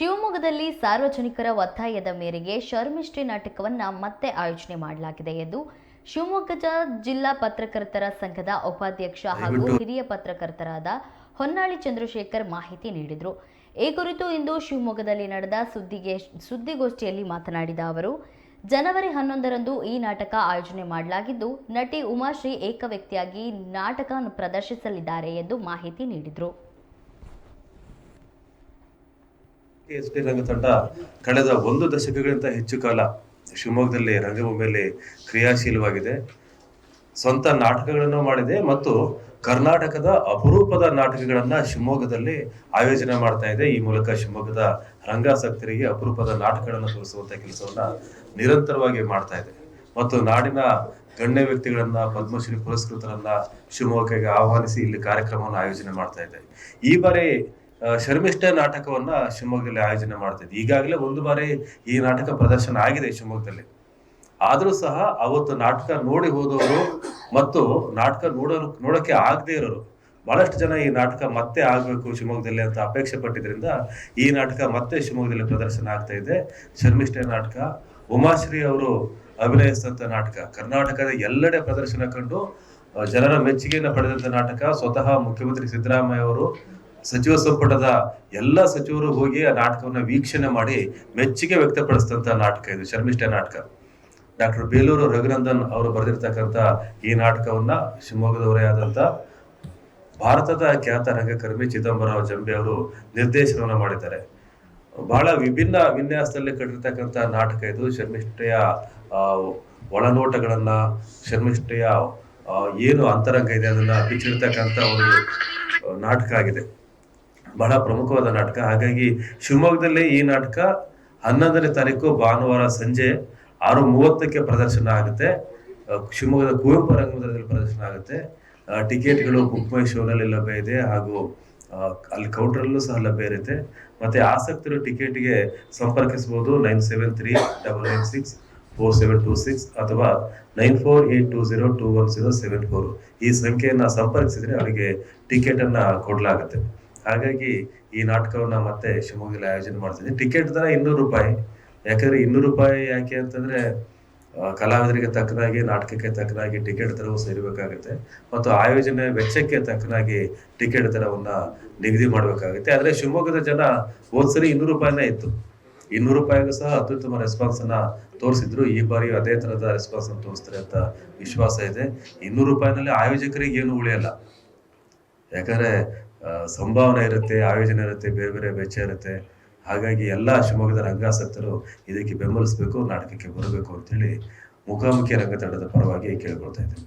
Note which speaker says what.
Speaker 1: ಶಿವಮೊಗ್ಗದಲ್ಲಿ ಸಾರ್ವಜನಿಕರ ಒತ್ತಾಯದ ಮೇರೆಗೆ ಶರ್ಮಿಷ್ಠಿ ನಾಟಕವನ್ನ ಮತ್ತೆ ಆಯೋಜನೆ ಮಾಡಲಾಗಿದೆ ಎಂದು ಶಿವಮೊಗ್ಗದ ಜಿಲ್ಲಾ ಪತ್ರಕರ್ತರ ಸಂಘದ ಉಪಾಧ್ಯಕ್ಷ ಹಾಗೂ ಹಿರಿಯ ಪತ್ರಕರ್ತರಾದ ಹೊನ್ನಾಳಿ ಚಂದ್ರಶೇಖರ್ ಮಾಹಿತಿ ನೀಡಿದರು. ಈ ಕುರಿತು ಇಂದು ಶಿವಮೊಗ್ಗದಲ್ಲಿ ನಡೆದ ಸುದ್ದಿಗೆ ಸುದ್ದಿಗೋಷ್ಠಿಯಲ್ಲಿ ಮಾತನಾಡಿದ ಅವರು ಜನವರಿ ಹನ್ನೊಂದರಂದು ಈ ನಾಟಕ ಆಯೋಜನೆ ಮಾಡಲಾಗಿದ್ದು ನಟಿ ಉಮಾಶ್ರೀ ಏಕವ್ಯಕ್ತಿಯಾಗಿ ನಾಟಕ ಪ್ರದರ್ಶಿಸಲಿದ್ದಾರೆ ಎಂದು ಮಾಹಿತಿ ನೀಡಿದರು.
Speaker 2: ಎಸ್ ರಂಗ ತಂಡ ಕಳೆದ ಒಂದು ದಶಕಗಳಿಗಿಂತ ಹೆಚ್ಚು ಕಾಲ ಶಿವಮೊಗ್ಗದಲ್ಲಿ ರಂಗಭೂಮಿಯಲ್ಲಿ ಕ್ರಿಯಾಶೀಲವಾಗಿದೆ. ಸ್ವಂತ ನಾಟಕಗಳನ್ನು ಮಾಡಿದೆ ಮತ್ತು ಕರ್ನಾಟಕದ ಅಪರೂಪದ ನಾಟಕಗಳನ್ನ ಶಿವಮೊಗ್ಗದಲ್ಲಿ ಆಯೋಜನೆ ಮಾಡ್ತಾ ಇದೆ. ಈ ಮೂಲಕ ಶಿವಮೊಗ್ಗದ ರಂಗಾಸಕ್ತರಿಗೆ ಅಪರೂಪದ ನಾಟಕಗಳನ್ನು ತೋರಿಸುವಂತಹ ಕೆಲಸವನ್ನ ನಿರಂತರವಾಗಿ ಮಾಡ್ತಾ ಇದೆ. ಮತ್ತು ನಾಡಿನ ಗಣ್ಯ ವ್ಯಕ್ತಿಗಳನ್ನ, ಪದ್ಮಶ್ರೀ ಪುರಸ್ಕೃತರನ್ನ ಶಿವಮೊಗ್ಗಕ್ಕೆ ಆಹ್ವಾನಿಸಿ ಇಲ್ಲಿ ಕಾರ್ಯಕ್ರಮವನ್ನು ಆಯೋಜನೆ ಮಾಡ್ತಾ ಇದೆ. ಈ ಬಾರಿ ಶರ್ಮಿಷ್ಠ ನಾಟಕವನ್ನ ಶಿವಮೊಗ್ಗದಲ್ಲಿ ಆಯೋಜನೆ ಮಾಡ್ತಾ ಈಗಾಗಲೇ ಒಂದು ಬಾರಿ ಈ ನಾಟಕ ಪ್ರದರ್ಶನ ಆಗಿದೆ ಶಿವಮೊಗ್ಗದಲ್ಲಿ. ಆದರೂ ಸಹ ಅವತ್ತು ನಾಟಕ ನೋಡಿ ಹೋದವರು ಮತ್ತು ನಾಟಕ ನೋಡಲು ನೋಡಕ್ಕೆ ಆಗದೆ ಇರೋರು, ಬಹಳಷ್ಟು ಜನ ಈ ನಾಟಕ ಮತ್ತೆ ಆಗಬೇಕು ಶಿವಮೊಗ್ಗದಲ್ಲಿ ಅಂತ ಅಪೇಕ್ಷೆ ಪಟ್ಟಿದ್ರಿಂದ ಈ ನಾಟಕ ಮತ್ತೆ ಶಿವಮೊಗ್ಗದಲ್ಲಿ ಪ್ರದರ್ಶನ ಆಗ್ತಾ ಇದೆ. ಶರ್ಮಿಷ್ಠ ನಾಟಕ, ಉಮಾಶ್ರೀ ಅವರು ಅಭಿನಯಿಸಿದಂಥ ನಾಟಕ, ಕರ್ನಾಟಕದ ಎಲ್ಲೆಡೆ ಪ್ರದರ್ಶನ ಕಂಡು ಜನರ ಮೆಚ್ಚುಗೆಯನ್ನು ಪಡೆದಂತ ನಾಟಕ, ಸ್ವತಃ ಮುಖ್ಯಮಂತ್ರಿ ಸಿದ್ದರಾಮಯ್ಯ ಅವರು ಸಚಿವ ಸಂಪುಟದ ಎಲ್ಲ ಸಚಿವರು ಹೋಗಿ ಆ ನಾಟಕವನ್ನ ವೀಕ್ಷಣೆ ಮಾಡಿ ಮೆಚ್ಚುಗೆ ವ್ಯಕ್ತಪಡಿಸಿದಂತ ನಾಟಕ ಇದು, ಶರ್ಮಿಷ್ಠ ನಾಟಕ. ಡಾಕ್ಟರ್ ಬೇಲೂರು ರಘುನಂದನ್ ಅವರು ಬರೆದಿರ್ತಕ್ಕಂಥ ಈ ನಾಟಕವನ್ನ ಶಿವಮೊಗ್ಗದವರೇ ಆದಂತ ಭಾರತದ ಖ್ಯಾತ ರಂಗಕರ್ಮಿ ಚಿದಂಬರರಾವ್ ಜಂಬೆ ಅವರು ನಿರ್ದೇಶನವನ್ನ ಮಾಡಿದ್ದಾರೆ. ಬಹಳ ವಿಭಿನ್ನ ವಿನ್ಯಾಸದಲ್ಲಿ ಕಟ್ಟಿರ್ತಕ್ಕಂಥ ನಾಟಕ ಇದು. ಶರ್ಮಿಷ್ಠೆಯ ಒಳನೋಟಗಳನ್ನು, ಶರ್ಮಿಷ್ಠೆಯ ಏನು ಅಂತರಂಗ ಇದೆ ಅದನ್ನ ಬಿಚ್ಚಿರ್ತಕ್ಕಂಥ ಒಂದು ನಾಟಕ ಆಗಿದೆ. ಬಹಳ ಪ್ರಮುಖವಾದ ನಾಟಕ. ಹಾಗಾಗಿ ಶಿವಮೊಗ್ಗದಲ್ಲಿ ಈ ನಾಟಕ ಹನ್ನೊಂದನೇ ತಾರೀಕು ಭಾನುವಾರ ಸಂಜೆ ಆರು ಮೂವತ್ತಕ್ಕೆ ಪ್ರದರ್ಶನ ಆಗುತ್ತೆ. ಶಿವಮೊಗ್ಗದ ಕುವೆಂಪು ರಂಗಮಂದಿರದಲ್ಲಿ ಪ್ರದರ್ಶನ ಆಗುತ್ತೆ. ಟಿಕೆಟ್ಗಳು ಬುಕ್ ಶೋನಲ್ಲಿ ಲಭ್ಯ ಇದೆ ಹಾಗೂ ಅಲ್ಲಿ ಕೌಂಟರಲ್ಲೂ ಸಹ ಲಭ್ಯ ಇರುತ್ತೆ. ಮತ್ತೆ ಆಸಕ್ತರು ಟಿಕೆಟ್ಗೆ ಸಂಪರ್ಕಿಸಬಹುದು nine seven three double nine six four seven two six ಅಥವಾ nine four eight two zero two one zero seven four ಈ ಸಂಖ್ಯೆಯನ್ನು ಸಂಪರ್ಕಿಸಿದರೆ ಅವರಿಗೆ ಟಿಕೆಟನ್ನು ಕೊಡಲಾಗುತ್ತೆ. ಹಾಗಾಗಿ ಈ ನಾಟಕವನ್ನ ಮತ್ತೆ ಶಿವಮೊಗ್ಗದಲ್ಲಿ ಆಯೋಜನೆ ಮಾಡ್ತಿದ್ದೀನಿ. ಟಿಕೆಟ್ ದರ ಇನ್ನೂರು ರೂಪಾಯಿ. ಯಾಕಂದ್ರೆ ಇನ್ನೂರು ರೂಪಾಯಿ ಯಾಕೆ ಅಂತಂದ್ರೆ ಕಲಾವಿದರಿಗೆ ತಕ್ಕನಾಗಿ, ನಾಟಕಕ್ಕೆ ತಕ್ಕನಾಗಿ ಟಿಕೆಟ್ ದರವು ಸೇರಬೇಕಾಗುತ್ತೆ. ಮತ್ತು ಆಯೋಜನೆ ವೆಚ್ಚಕ್ಕೆ ತಕ್ಕನಾಗಿ ಟಿಕೆಟ್ ದರವನ್ನ ನಿಗದಿ ಮಾಡಬೇಕಾಗುತ್ತೆ. ಆದ್ರೆ ಶಿವಮೊಗ್ಗದ ಜನ ಹೋದ್ಸರಿ ಇನ್ನೂರು ರೂಪಾಯಿನೇ ಇತ್ತು. ಇನ್ನೂರು ರೂಪಾಯಿಗೂ ಸಹ ಅತ್ಯುತ್ತಮ ರೆಸ್ಪಾನ್ಸ್ ಅನ್ನ ತೋರಿಸಿದ್ರು. ಈ ಬಾರಿ ಅದೇ ತರದ ರೆಸ್ಪಾನ್ಸ್ ಅನ್ನು ತೋರಿಸ್ತಾರೆ ಅಂತ ವಿಶ್ವಾಸ ಇದೆ. ಇನ್ನೂರು ರೂಪಾಯಿನಲ್ಲಿ ಆಯೋಜಕರಿಗೆ ಏನು ಉಳಿಯಲ್ಲ. ಯಾಕಂದ್ರೆ ಸಂಭಾವನೆ ಇರುತ್ತೆ, ಆಯೋಜನೆ ಇರುತ್ತೆ, ಬೇರೆ ಬೇರೆ ವೆಚ್ಚ ಇರುತ್ತೆ. ಹಾಗಾಗಿ ಎಲ್ಲ ಶಿವಮೊಗ್ಗದ ರಂಗಾಸಕ್ತರು ಇದಕ್ಕೆ ಬೆಂಬಲಿಸಬೇಕು, ನಾಟಕಕ್ಕೆ ಬರಬೇಕು ಅಂತೇಳಿ ಮುಖಾಮುಖಿ ರಂಗತಂಡದ ಪರವಾಗಿ ಕೇಳ್ಕೊಳ್ತಾ ಇದ್ದೇನೆ.